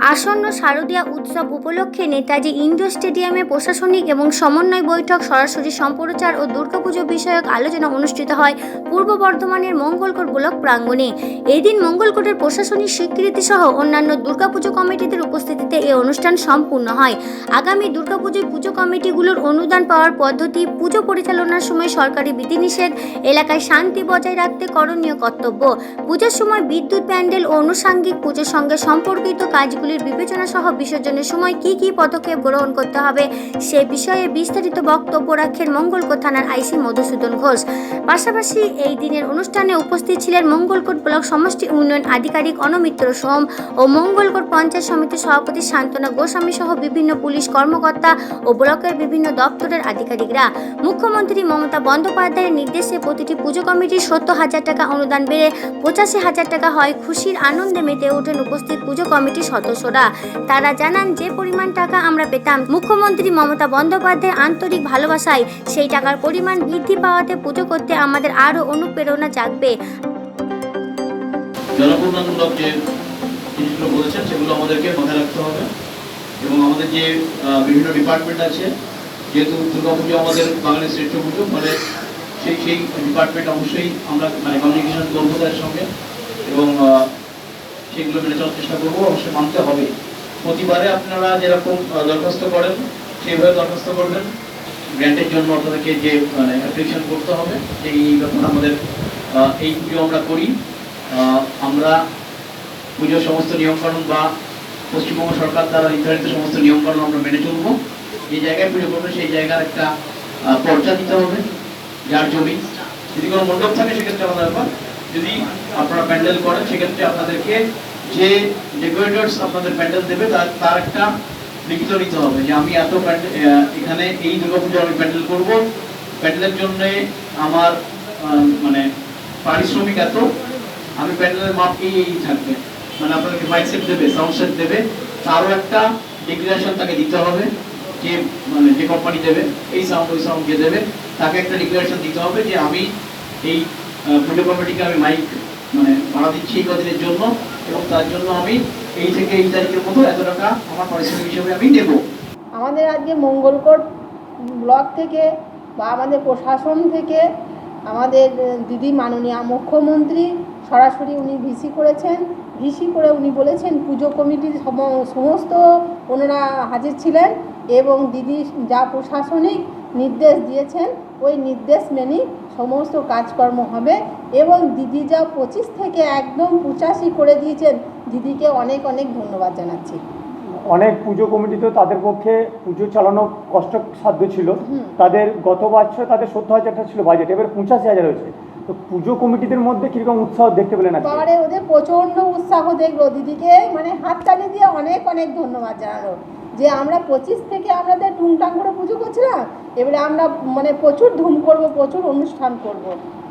আসন্ন শারদীয়া উৎসব উপলক্ষে নেতাজি ইন্ডোর স্টেডিয়ামে প্রশাসনিক এবং সমন্বয় বৈঠক, সরাসরি সম্প্রচার ও দুর্গাপুজো বিষয়ক আলোচনা অনুষ্ঠিত হয় পূর্ব বর্ধমানের মঙ্গলকোট ব্লক প্রাঙ্গণে। এদিন মঙ্গলকোটের প্রশাসনিক স্বীকৃতি সহ অন্যান্য দুর্গাপুজো কমিটিদের উপস্থিতিতে এই অনুষ্ঠান সম্পূর্ণ হয়। আগামী দুর্গাপুজোয় পুজো কমিটিগুলোর অনুদান পাওয়ার পদ্ধতি, পুজো পরিচালনার সময় সরকারি বিধিনিষেধ, এলাকায় শান্তি বজায় রাখতে করণীয় কর্তব্য। পুজোর সময় বিদ্যুৎ প্যান্ডেল ও আনুষাঙ্গিক পুজোর সঙ্গে সম্পর্কিত কাজগুলির বিবেচনা সহ বিসর্জনের সময় কি কি পদক্ষেপ গ্রহণ করতে হবে, সে বিষয়ে বিস্তারিত বক্তব্য রাখেন মঙ্গলকোট থানার আইসি মধুসূদন ঘোষ। পাশাপাশি এই দিনের অনুষ্ঠানে উপস্থিত ছিলেন মঙ্গলকোট ব্লক সমষ্টি উন্নয়ন আধিকারিক অনমিত্র সোম ও মঙ্গলকোট পঞ্চায়েত সমিতির সভাপতি শান্তনা গোস্বামী সহ বিভিন্ন পুলিশ কর্মকর্তা ও ব্লকের বিভিন্ন দপ্তরের আধিকারিকরা। মুখ্যমন্ত্রী মমতা বন্দ্যোপাধ্যায়ের নির্দেশে প্রতিটি পুজো কমিটির সত্তর হাজার টাকা অনুদান বেড়ে পঁচাশি হাজার টাকা হয় খুশির আনন্দে মেতে ওঠেন উপস্থিত পুজো কমিটির সদস্যরা তারা জানান, যে পরিমাণ টাকা আমরা পেতাম, মুখ্যমন্ত্রী মমতা বন্দ্যোপাধ্যায়ের আন্তরিক ভালোবাসায়, সেই টাকার পরিমাণ বৃদ্ধি পাওয়াতে পুজো করতে আমাদের আরও অনুপ্রেরণা জাগবে। বলেছেন, সেগুলো আমাদেরকে মাথায় রাখতে হবে। এবং আমাদের যে বিভিন্ন ডিপার্টমেন্ট আছে, যেহেতু আমাদের বাঙালির শ্রেষ্ঠ পুজো, ফলে সেই সেই ডিপার্টমেন্ট অবশ্যই আমরা মানে কমিউনিকেশন করব তাদের সঙ্গে। এবং সেগুলো মেনে চলার চেষ্টা করব, অবশ্যই মানতে হবে। প্রতিবারে আপনারা যেরকম দরখাস্ত করেন, সেইভাবে দরখাস্ত করবেন। গ্র্যান্টের জন্য আপনাদেরকে যে মানে অ্যাপ্লিকেশন করতে হবে এই ব্যাপার আমাদের এই পুজো আমরা করি। আমরা পুজোর সমস্ত নিয়মকানুন বা পশ্চিমবঙ্গ সরকার দ্বারা নির্ধারিত সমস্ত নিয়মকানুন আমরা মেনে চলবো। যে জায়গায় পুজো করবে, সেই জায়গার একটা পর্চা দিতে হবে, যার জমি। যদি কোনো মণ্ডপ থাকে, সেক্ষেত্রে আলাদা ব্যাপার যদি আপনারা প্যান্ডেল করেন, সেক্ষেত্রে আপনাদেরকে যে ডেকোরেটরস আপনাদের প্যান্ডেল দেবে, তার তার একটা লিখিত নিতে হবে যে আমি এত এখানে এই দুর্গাপুজো আমি প্যান্ডেল করব। প্যান্ডেলের জন্য আমার মানে পারিশ্রমিক এত, আমি প্যান্ডেলের মাপ এই এই থাকবে। মানে আপনাকে মাইক সেট দেবে সাউন্ড সেট দেবে, তারও একটা ডিক্লারেশন তাকে দিতে হবে যে মানে যে কোম্পানি দেবে, এই সাউন্ড ওই সাউন্ড যে দেবে। তাকে একটা ডিক্লারেশন দিতে হবে যে আমি এই কমিটিকে আমি মাইক মানে ভাড়া দিচ্ছি এই কদিনের জন্য এবং তার জন্য আমি এই থেকে এই তারিখের মতো এত টাকা আমার পারিশ্রমিক হিসেবে আমি দেবো আমাদের আজকে মঙ্গলকোট ব্লক থেকে বা আমাদের প্রশাসন থেকে আমাদের দিদি মাননীয় মুখ্যমন্ত্রী সরাসরি উনি ভিসি করেছেন। ভিসি করে উনি বলেছেন পুজো কমিটির সমস্ত ওনারা হাজির ছিলেন এবং দিদি যা প্রশাসনিক নির্দেশ দিয়েছেন, ওই নির্দেশ মেনেই সমস্ত কাজকর্ম হবে এবং দিদি যা পঁচিশ থেকে একদম পঁচাশি করে দিয়েছেন দিদিকে অনেক অনেক ধন্যবাদ জানাচ্ছি। অনেক পুজো কমিটি তো তাদের পক্ষে পুজো চালানো কষ্টসাধ্য ছিল। তাদের গত বছর তাদের সত্তর হাজার টাকা ছিল বাজেট এবার পঁচাশি হাজার হয়েছে। তো পুজো কমিটিদের মধ্যে কীরকম উৎসাহ দেখতে পেলেন আজকে? ওদের প্রচণ্ড উৎসাহ দেখল দিদিকে মানে হাততালি দিয়ে অনেক অনেক ধন্যবাদ জানালো। যে আমরা পঁচিশ থেকে আমাদের টুংটাং করে পুজো করছিলাম, এবারে আমরা মানে প্রচুর ধুম করব, প্রচুর অনুষ্ঠান করব।